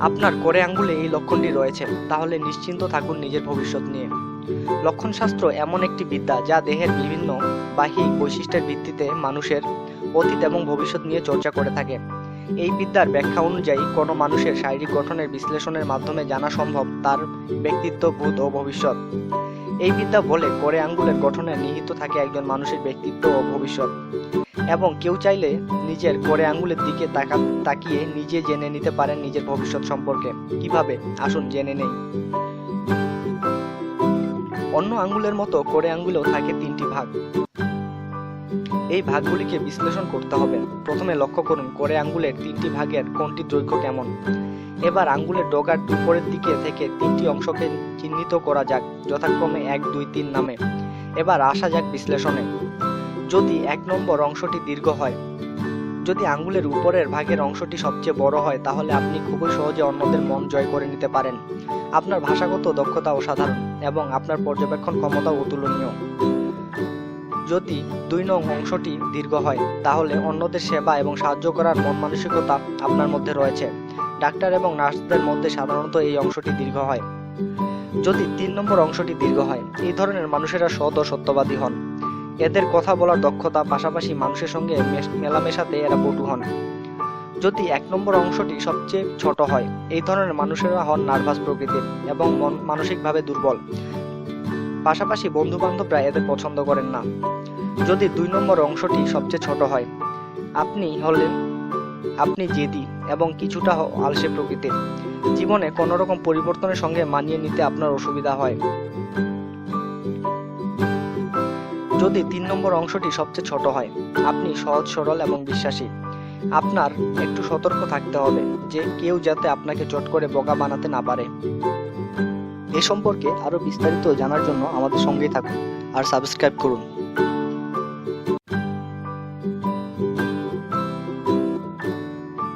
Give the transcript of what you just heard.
আপনার করে আঙ্গুলে এই লক্ষণটি রয়েছে, তাহলে নিশ্চিন্ত থাকুন নিজের ভবিষ্যৎ নিয়ে। লক্ষণশাস্ত্র এমন একটি বিদ্যা যা দেহের বিভিন্ন বাহ্যিক বৈশিষ্ট্যের ভিত্তিতে মানুষের অতীত এবং ভবিষ্যৎ নিয়ে চর্চা করে থাকে। এই বিদ্যার ব্যাখ্যা অনুযায়ী, কোনো মানুষের শারীরিক গঠনের বিশ্লেষণের মাধ্যমে জানা সম্ভব তার ব্যক্তিত্ব, ভূত ও ভবিষ্যৎ। এই বিদ্যা বলে, করে আঙ্গুলের গঠনে নিহিত থাকে একজন মানুষের ব্যক্তিত্ব ও ভবিষ্যৎ। এবং কেউ চাইলে নিজের করে আঙুলের দিকে তাকা, তাকিয়ে নিজে জেনে নিতে পারেন নিজের ভবিষ্যৎ সম্পর্কে। কীভাবে? আসুন জেনে নেই। অন্য আঙ্গুলের মতো করে আঙ্গুলেও থাকে তিনটি ভাগ। এই ভাগগুলিকে বিশ্লেষণ করতে হবে। প্রথমে লক্ষ্য করুন করে আঙ্গুলের তিনটি ভাগের কোনটি দৈর্ঘ্য কেমন। এবার আঙ্গুলের ডগার উপরের দিকে থেকে তিনটি অংশকে চিহ্নিত করা যাক, যথাক্রমে এক, দুই, তিন নামে। এবার আসা যাক বিশ্লেষণে। যদি এক নম্বর অংশটি দীর্ঘ হয়। যদি আঙ্গুলের উপরের ভাগের অংশটি সবচেয়ে বড় হয়, তাহলে আপনি খুবই সহজে অন্যদের মন জয় করে নিতে পারেন। আপনার ভাষাগত দক্ষতা অসাধারণ এবং আপনার পর্যবেক্ষণ ক্ষমতা অতুলনীয়। যদি দুই নং অংশটি দীর্ঘ হয়, তাহলে অন্যদের সেবা এবং সাহায্য করার মন মানসিকতা আপনার মধ্যে রয়েছে। ডাক্তার এবং নার্সদের মধ্যে সাধারণত এই অংশটি দীর্ঘ হয়। যদি তিন নম্বর অংশটি দীর্ঘ হয়, এই ধরনের মানুষেরা সৎ ও সত্যবাদী হন। এদের কথা বলার দক্ষতা পাশাপাশি মানুষের সঙ্গে মেশ- মেলামেশাতে এরা পটু হন যদি এক নম্বর অংশটি সবচেয়ে ছোট হয়, এই ধরনের মানুষেরা হন নার্ভাস প্রকৃতির এবং মন, মানসিকভাবে দুর্বল। পাশাপাশি বন্ধু বান্ধবরা এদের পছন্দ করেন না। যদি দুই নম্বর অংশটি সবচেয়ে ছোট হয়, আপনি হলেন, আপনি জেদি এবং কিছুটা আলসে প্রকৃতির। জীবনে কোনোরকম পরিবর্তনের সঙ্গে মানিয়ে নিতে আপনার অসুবিধা হয়। যদি তিন নম্বর অংশটি সবচেয়ে ছোট হয়, আপনি সহজ, সরল এবং বিশ্বাসী। আপনার একটু সতর্ক থাকতে হবে যে কেউ যাতে আপনাকে চট করে বোকা বানাতে না পারে। এ সম্পর্কে আরও বিস্তারিত জানার জন্য আমাদের সঙ্গেই থাকুন আর সাবস্ক্রাইব করুন।